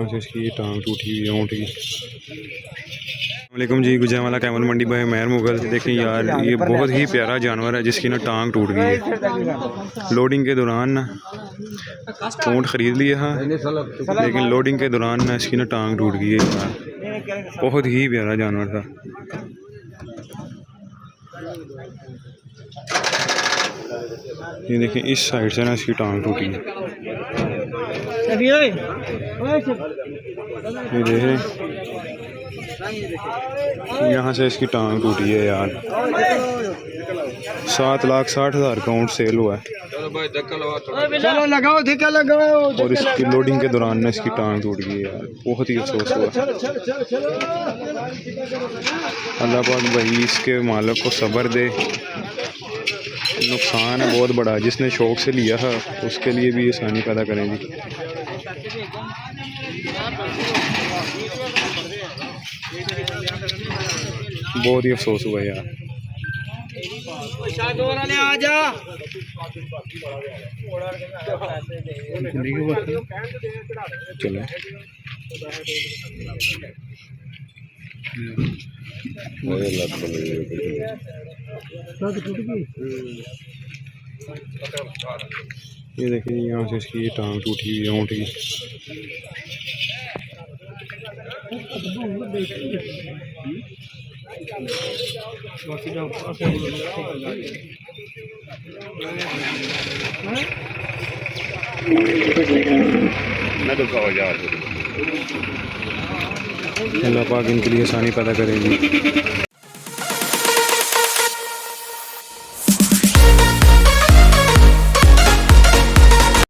यहाँ से इसकी टांग टूटी हुई है, ऊँट की। वालेकुम जी, गुजरावाला कैमल मंडी बाय मैर मुगल। देखें यार, ये बहुत ही प्यारा जानवर है, जिसकी ना टांग टूट गई है। लोडिंग के दौरान ना ऊँट ख़रीद लिया था लेकिन लोडिंग के दौरान ना इसकी ना टांग टूट गई है यार। बहुत ही प्यारा जानवर था। ये देखें इस साइड से ना इसकी टांग टूटी है। ये देख यहाँ से इसकी टांग टूटी है यार। सात लाख साठ हज़ार का ऊँट सेल हुआ है। चलो लगाओ ठेका लगाओ और इसकी लोडिंग के दौरान ना इसकी टांग टूट गई है यार। बहुत ही अफसोस हुआ। अल्लाह पाक भाई इसके मालिक को सब्र दे। नुकसान है, बहुत बड़ा। जिसने शौक से लिया है उसके लिए भी आसानी पैदा करें बहुत ही अफसोस हुआ यार। चलो। ये देखिए जी, यहाँ से इसकी टांग टूटी हुई है ऊँट की अल्लाह पाक इनके लिए आसानी पैदा करेगी।